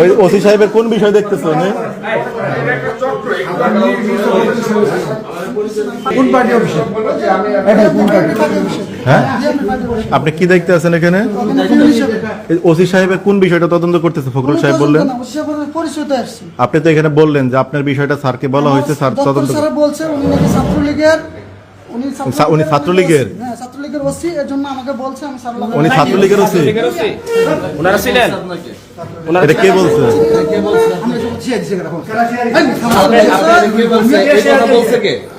ওই ওসি সাহেবের কোন বিষয় দেখতেছো উনি? কোন পার্টি অফিসে? কোন পার্টি হ্যাঁ? আপনি কি দেখতে আছেন এখানে? ওসি সাহেবের কোন বিষয়টা তদন্ত করতেছে ফখরুল সাহেব বললেন? আপনি তো এখানে বললেন যে আপনার বিষয়টা স্যারকে বলা হয়েছে স্যার তদন্ত স্যার বলছে ছাত্রলীগের উনি ছাত্রলীগের? হ্যাঁ ছাত্রলীগের ওসি এর জন্য আমাকে বলছে আমি উনি ছাত্রলীগের ওসি ওনারা ছিলেন এটা কে বলছে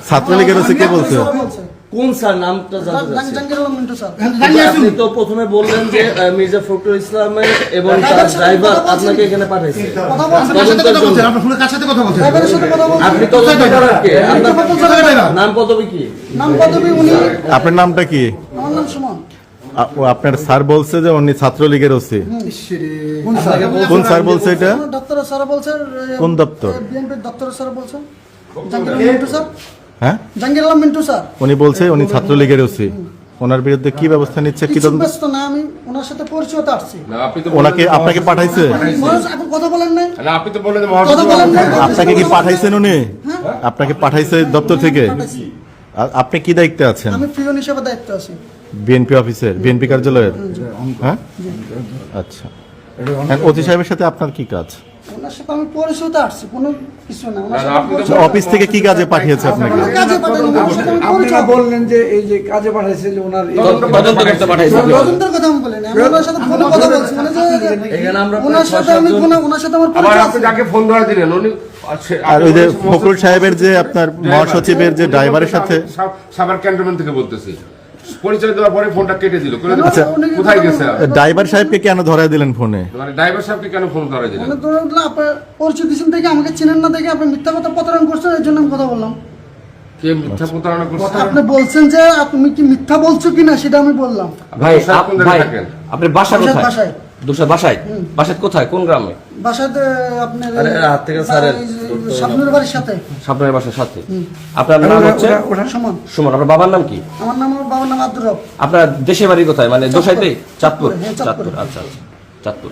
ছাত্রলীগের ওসি কে বলছে কোন স্যার নামটা জানতে চাচ্ছি তো প্রথমে বললেন যে মির্জা ফখরুল ইসলামের এবং তার ড্রাইভার আপনাকে এখানে পাঠাইছে বলছেন বলছেন বলছেন আপনি তদন্ত করার কে আপনার নাম পদবি কি নাম পদবি উনি আপনার নামটা কি আমার নাম সুমন আপনার স্যার বলছে যে উনি ছাত্রলীগের ওসি কোন স্যার বলছে এটা স্যার বলছে কোন দপ্তর? বিএনপির দপ্তর স্যার বলছে হ্যাঁ? জাহাঙ্গীর আলম মিন্টু স্যার। উনি বলছে উনি ছাত্রলীগের ওসি। ওনার বিরুদ্ধে কি ব্যবস্থা নিচ্ছে কি তদন্ত? ব্যস্ত না আমি ওনার সাথে পরিচয়তে আসছি। ওনাকে আপনাকে পাঠাইছে? মানুষ এখন কথা বলেন নাই। না, আপনি তো বললেন যে কথা বলেন নাই। আপনাকে কি পাঠাইছেন উনি? আপনাকে পাঠাইছে দপ্তর থেকে? আপনি কি দায়িত্বে আছেন? আমি প্রিয় হিসেবে দায়িত্ব আছি। বিএনপি অফিসের বিএনপি কার্যালয়ের? হ্যাঁ? আচ্ছা। হ্যাঁ, ওসি সাহেবের সাথে আপনার কি কাজ? ওনার সাথে আমি পরিচয়তে আসছি কোনো কিছু না। ওনার সাথে আপনি তো অফিস থেকে কি কাজে পাঠিয়েছে আপনাকে? কাজে পাঠাইনি ওনার সাথে আমি আপনারা বললেন যে এই যে কাজে পাঠাইছে যে ওনার তদন্ত পাঠাইছে। তদন্তের কথা আমি বলিনি আমি ওনার সাথে ফোনে কথা বলছি মানে এখানে আমরা ওনার সাথে আমি ছয়-সাতজন- ওনার সাথে আমার পরিচয় আপনি যাকে ফোন ধরে দিলেন উনি আর ওই যে ফখরুল সাহেবের যে আপনার মহাসচিবের যে ড্রাইভারের সাথে সা- সাভার ক্যান্টনমেন্ট থেকে বলতেছি। পরিচয় দেওয়ার পরে ফোনটা কেটে দিল। আচ্ছা। কোথায় গেছে ড্রাইভার সাহেবকে কেন ধরায় দিলেন ফোনে? মানে ড্রাইভার সাহেবকে কেন ফোন ধরায় দিলেন? মানে আপনার পরিচয় দিচ্ছেন থেকে আমাকে চেনেন না দেখে আপনি মিথ্যা কথা প্রতারণ করছেন এর জন্য আমি কথা বললাম। কে মিথ্যা প্রতারণা করছে? আপনি বলছেন যে তুমি কি মিথ্যা বলছো কিনা? সেটা আমি বললাম। ভাই আপনার আপ- কোন জায়গায় ভাই থাকেন? আপনার বাসা বাসায়- কোথায়? বাসায়। দুশো বাসায়? বাসায় কোথায়? কোন গ্রামে? বাসাতে আপনার আরে, হাত থেকে স্যারের স্বপ্নের বাড়ির সাথে। স্বপ্নের বাসার সাথে? আপনার নাম হচ্ছে? সমান। সুমন আপনার বাবার নাম কি? আমার নাম বাবার নাম আব্দুর রব আপনার দেশের বাড়ি কোথায়? মানে দোসাইতে? চাঁদপুর। হ্যাঁ, চাঁদপুর আচ্ছা আচ্ছা। চাঁদপুর।